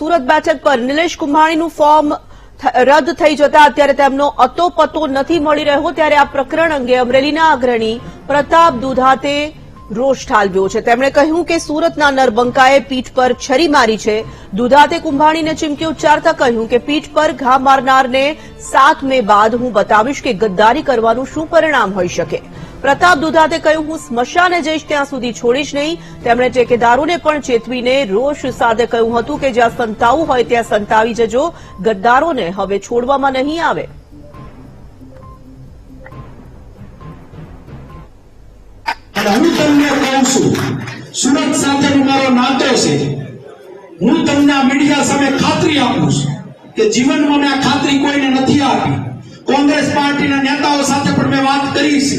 સુરત બેઠક પર નિલેશ કુંભાણીનું ફોર્મ રદ થઈ જતા અત્યારે તેમનો અતોપતો નથી મળી રહ્યો ત્યારે આ પ્રકરણ અંગે અમરેલીના અગ્રણી પ્રતાપ દુધાતે રોષ ઠાલવ્યો છે. તેમણે કહ્યું કે સુરતના નરબંકાએ પીઠ પર છરી મારી છે. દુધાતે કુંભાણીને ચીમકી ઉચ્ચારતા કહ્યું કે પીઠ પર ઘા મારનારને સાત મે બાદ હું બતાવીશ કે ગદ્દારી કરવાનું શું પરિણામ હોઈ શકે. પ્રતાપ દુધાતે કહ્યું, હું સ્મશાને જઈશ, ત્યાં સુધી છોડીશ નહીં. તેમણે ટેકેદારોને પણ ચેતવીને રોષ સાથે કહ્યું હતું કે જ્યાં સંતાવું હોય ત્યાં સંતાવી જજો, ગદ્દારોને હવે છોડવામાં નહીં આવે. હું તમને કહું છું, સુરત સાથેનો મારો નાતો છે. હું તમને આ મીડિયા સામે ખાતરી આપું છું કે જીવનમાં મેં આ ખાતરી કોઈને નથી આપી. કોંગ્રેસ પાર્ટીના નેતાઓ સાથે પણ મેં વાત કરી છે.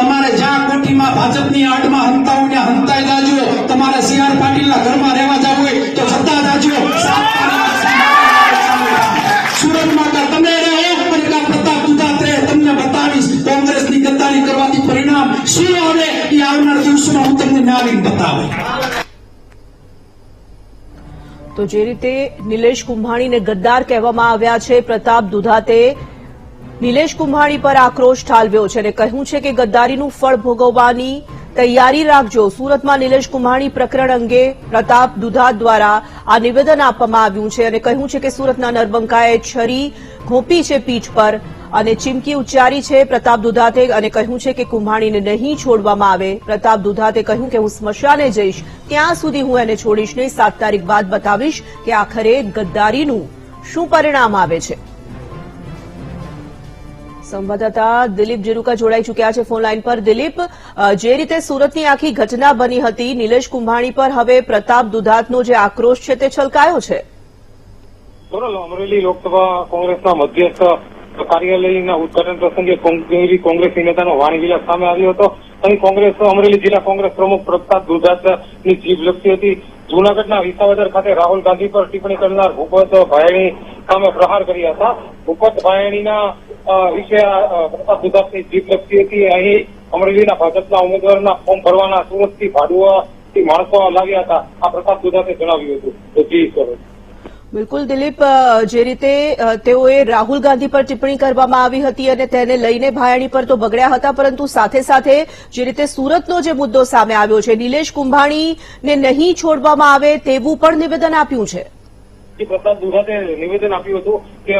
તમારે જ્યાં કોઠીમાં ભાજપની આડમાં હંતાઓ ને હંતાઈ જાજો. તમારે સી આર પાટીલના ઘરમાં રહેવા જવું હોય તો જતા જાજો. પરિણામ શું આવનાર દિવસોમાં હું તો જે રીતે નિલેશ કુંભાણીને ગદ્દાર કહેવામાં આવ્યા છે, પ્રતાપ દુધાતે નિલેશ કુંભાણી પર આક્રોશ ઠાલવ્યો છે અને કહ્યું છે કે ગદ્દારીનું ફળ ભોગવવાની તૈયારી રાખજો. સુરતમાં નિલેશ કુંભાણી પ્રકરણ અંગે પ્રતાપ દુધા દ્વારા આ નિવેદન આપવામાં આવ્યું છે અને કહ્યું છે કે સુરતના નરબંકાએ છરી ઘોંપી છે પીઠ પર અને ચીમકી ઉચ્ચારી છે પ્રતાપ દુધાતે અને કહ્યું છે કે કુંભાણીને નહીં છોડવામાં આવે. પ્રતાપ દુધાતે કહ્યું કે હું સ્મશાને જઈશ. ત્યાં સુધી હું એને છોડીશ નહીં. સાત તારીખ બાદ બતાવીશ કે આખરે ગદ્દારીનું શું પરિણામ આવે છે. સંવાદદાતા દિલીપ જેરુકા જોડાઈ ચૂક્યા છે ફોન લાઇન પર. દિલીપ જે રીતે સુરતની આખી ઘટના બની હતી, નિલેશ કુંભાણી પર હવે પ્રતાપ દુધાતનો જે આક્રોશ છે તે છલકાયો છે? અમરેલી લોકસભા કોંગ્રેસના મધ્યસ્થ કાર્યાલયના ઉદઘાટન પ્રસંગે કોંગ્રેસી નેતાનો વાણીવિલાસ સામે આવ્યો હતો. અહીં કોંગ્રેસ, અમરેલી જિલ્લા કોંગ્રેસ પ્રમુખ પ્રતાપ દુધાતની જીભ લગતી હતી. જૂનાગઢના વિસાવદર ખાતે રાહુલ ગાંધી પર ટિપ્પણી કરનાર ભૂપત ભાયણી સામે પ્રહાર કર્યા હતા. ભૂપત ભાયણીના વિશે પ્રતાપ દુધાતની જીત લગતી હતી. અહીં અમરેલીના ભાજપના ઉમેદવારના ફોર્મ ભરવાના સુરતથી ભાડુઆથી માણસો લાવ્યા હતા. આ પ્રતાપ દુધાતે જણાવ્યું હતું. તો જી કરો બિલકુલ, દિલીપ જે રીતે તેઓએ રાહુલ ગાંધી પર ટિપ્પણી કરવામાં આવી હતી અને તેને લઈને ભાયાણી પર તો બગડ્યા હતા, પરંતુ સાથે સાથે જે રીતે સુરતનો જે મુદ્દો સામે આવ્યો છે, નિલેશ કુંભાણીને નહીં છોડવામાં આવે તેવું પણ નિવેદન આપ્યું છે. પ્રતાપ દુધાતે નિવેદન આપ્યું હતું કે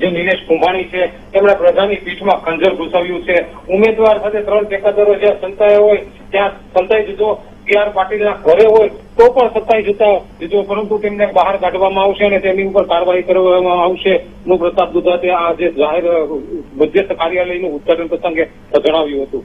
જે નિલેશ કુંભાણી છે, તેમણે પ્રજાની પીઠમાં ખંજર ઘુસાવ્યું છે. ઉમેદવાર સાથે ત્રણ ટેકાદારો જ્યાં સંતાયા હોય, ત્યાં સંતાઈ દીધો આર પાટીલના ઘરે હોય, તો પણ સત્તાઈ જતા દીધો પરંતુ તેમને બહાર કાઢવામાં આવશે અને તેમની ઉપર કાર્યવાહી કરવામાં આવશે. નું પ્રતાપ દુધાતે આ જે જાહેર મધ્યસ્થ કાર્યાલયનું ઉદઘાટન પ્રસંગે જણાવ્યું હતું.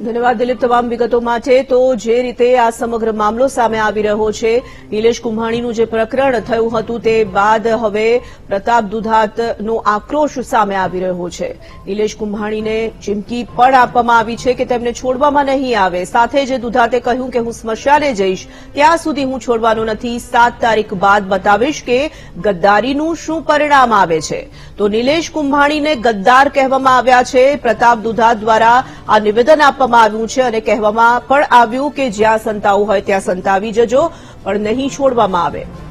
ધન્યવાદ દિલીપ, તમામ વિગતો માટે તો જે રીતે આ સમગ્ર મામલો સામે આવી રહ્યો છે, નિલેશ કુંભાણીનું જે પ્રકરણ થયું હતું તે બાદ હવે પ્રતાપ દુધાતનો આક્રોશ સામે આવી રહ્યો છે. નિલેશ કુંભાણીને ચીમકી પણ આપવામાં આવી છે કે તેમને છોડવામાં નહીં આવે. સાથે જ દુધાતે કહ્યું કે હું સ્મશાને જઈશ. ત્યાં સુધી હું છોડવાનો નથી. સાત તારીખ બાદ બતાવીશ કે ગદ્દારીનું શું પરિણામ આવે છે. તો નિલેશ કુંભાણીને ગદ્દાર કહેવામાં આવ્યા છે. પ્રતાપ દુધાત દ્વારા આ નિવેદન આપવામાં આવ્યું છે અને કહેવામાં પણ આવ્યું કે જ્યાં સંતાવું હોય ત્યાં સંતાવી જજો, પણ નહીં છોડવામાં આવે.